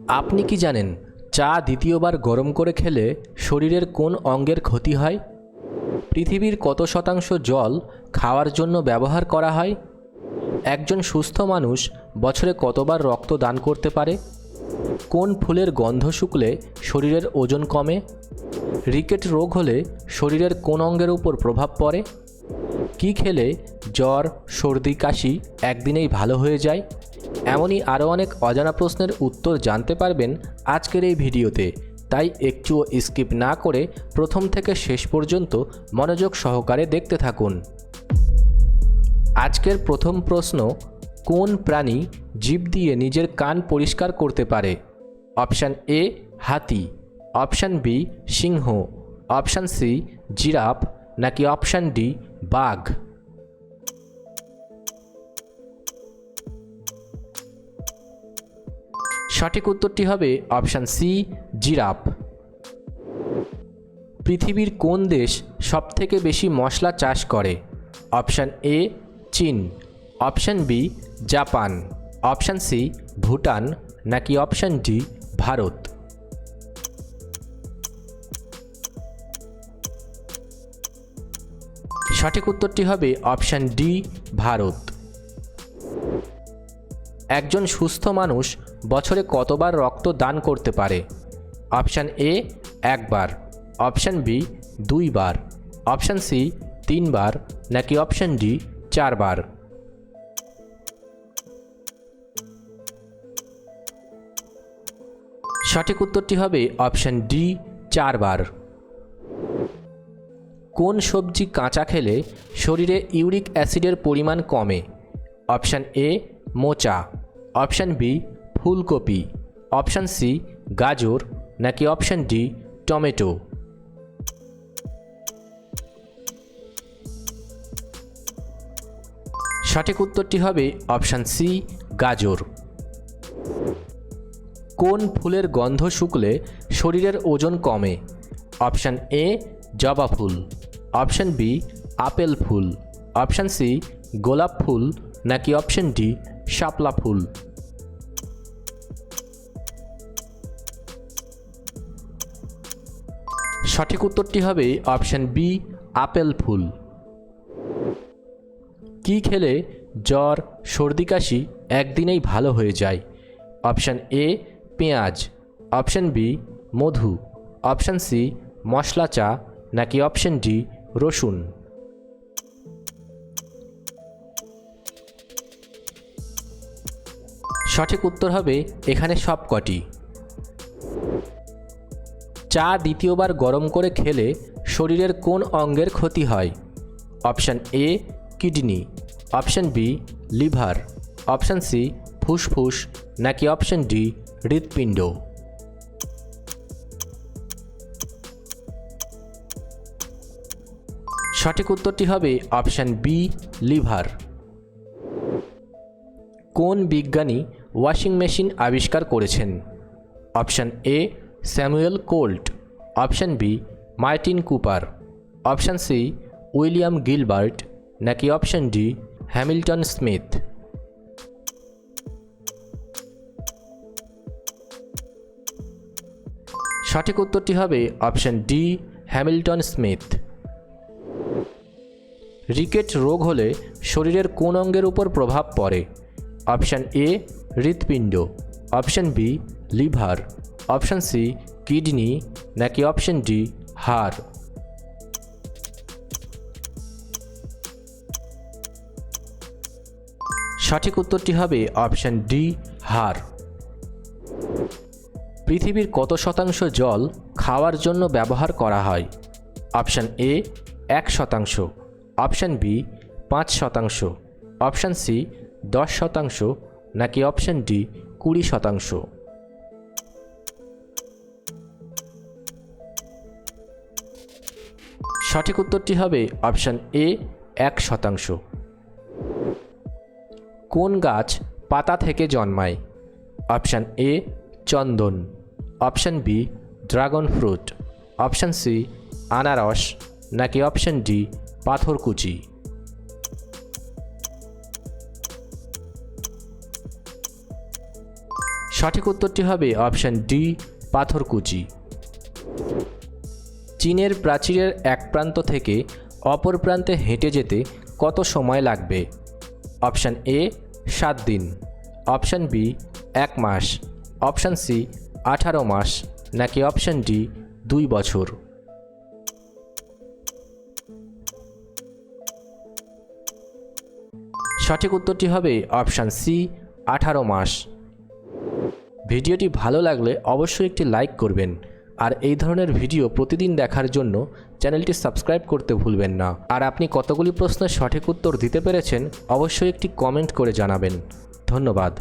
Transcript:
আপনি কি জানেন চা দ্বিতীয়বার গরম করে খেলে শরীরের কোন অঙ্গের ক্ষতি হয়? পৃথিবীর কত শতাংশ জল খাওয়ার জন্য ব্যবহার করা হয়? একজন সুস্থ মানুষ বছরে কতবার রক্ত দান করতে পারে? কোন ফুলের গন্ধ শুকলে শরীরের ওজন কমে? রিকেট রোগ হলে শরীরের কোন অঙ্গের উপর প্রভাব পড়ে? কি খেলে জ্বর, সর্দি, কাশি একদিনেই ভালো হয়ে যায়? এমনই আরও অনেক অজানা প্রশ্নের উত্তর জানতে পারবেন আজকের এই ভিডিওতে। তাই একটুও স্কিপ না করে প্রথম থেকে শেষ পর্যন্ত মনোযোগ সহকারে দেখতে থাকুন। আজকের প্রথম প্রশ্ন, কোন প্রাণী জীব দিয়ে নিজের কান পরিষ্কার করতে পারে? অপশান এ, হাতি। অপশান বি, সিংহ। Option C, giraffe. নাকি অপশান ডি, বাঘ? সঠিক উত্তরটি হবে অপশান সি, জিরাফ। পৃথিবীর কোন দেশ সবথেকে বেশি মশলা চাষ করে? অপশান এ, চীন। Option B, Japan. Option C, Bhutan. নাকি অপশান ডি, ভারত? সঠিক উত্তরটি হবে অপশান ডি, ভারত। একজন সুস্থ মানুষ বছরে কতবার রক্ত দান করতে পারে? অপশান এ, একবার। অপশান বি, দুইবার। অপশান সি, তিনবার। নাকি অপশান ডি, চারবার? সঠিক উত্তরটি হবে অপশান ডি, চারবার। কোন সবজি কাঁচা খেলে শরীরে ইউরিক অ্যাসিডের পরিমাণ কমে? অপশান এ, মোচা। অপশান বি, ফুলকপি। অপশান সি, গাজর। নাকি অপশান ডি, টমেটো? সঠিক উত্তরটি হবে অপশান সি, গাজর। কোন ফুলের গন্ধ শুকলে শরীরের ওজন কমে? অপশান এ, জবা ফুল। অপশান বি, আপেল ফুল। অপশান সি, গোলাপ ফুল নাকি অপশান ডি, শাপলা ফুল। সঠিক উত্তরটি হবে অপশান বি, আপেল ফুল। কি খেলে জ্বর, সর্দি কাশি একদিনেই ভালো হয়ে যায়? অপশান এ, পেঁয়াজ। অপশান বি, মধু। অপশান সি, মশলা চা নাকি অপশান ডি রসুন। সঠিক উত্তর হবে এখানে সব কটি চা দ্বিতীয়বার গরম করে খেলে শরীরের কোন অঙ্গের ক্ষতি হয়? Option A, kidney. Option B, liver. Option C, ফুসফুস। নাকি অপশান ডি, হৃৎপিণ্ড। সঠিক উত্তরটি হবে অপশান বি, লিভার। কোন বিজ্ঞানী ওয়াশিং মেশিন আবিষ্কার করেছেন? Option A, Samuel Colt. Option B, Martin Cooper. Option C, William Gilbert. নাকি অপশান ডি, হ্যামিল্টন স্মিথ? সঠিক উত্তরটি হবে option D, Hamilton Smith. Rickets রোগ হলে শরীরের কোন অঙ্গের উপর প্রভাব পড়ে? অপশান এ, হৃৎপিণ্ড। Option B, liver. Option C, kidney. নাকি অপশান ডি, হাড়। সঠিক উত্তরটি হবে অপশান ডি, হাড়। পৃথিবীর কত শতাংশ জল খাওয়ার জন্য ব্যবহার করা হয়? অপশান এ, এক শতাংশ। অপশান বি, পাঁচ শতাংশ। অপশান সি, দশ শতাংশ নাকি অপশান ডি, কুড়ি শতাংশ। সঠিক উত্তরটি হবে অপশান এ, এক শতাংশ। কোন গাছ পাতা থেকে জন্মায়? Option A, Chandan. Option B, dragon fruit. Option C, আনারস নাকি অপশান ডি পাথরকুচি সঠিক উত্তরটি হবে অপশান ডি পাথরকুচি চীনের প্রাচীরের এক প্রান্ত থেকে অপর প্রান্তে হেঁটে যেতে কত সময় লাগবে? অপশান এ, সাত দিন। অপশান বি, এক মাস। অপশান সি, আঠারো মাস। নাকি অপশান ডি, দুই বছর। সঠিক উত্তরটি হবে অপশান সি, আঠারো মাস। ভিডিওটি ভালো লাগলে অবশ্যই একটি লাইক করবেন। আর এই ধরনের ভিডিও প্রতিদিন দেখার জন্য চ্যানেলটি সাবস্ক্রাইব করতে ভুলবেন না। আর আপনি কতগুলি প্রশ্নের সঠিক উত্তর দিতে পেরেছেন, অবশ্যই একটি কমেন্ট করে জানাবেন। ধন্যবাদ।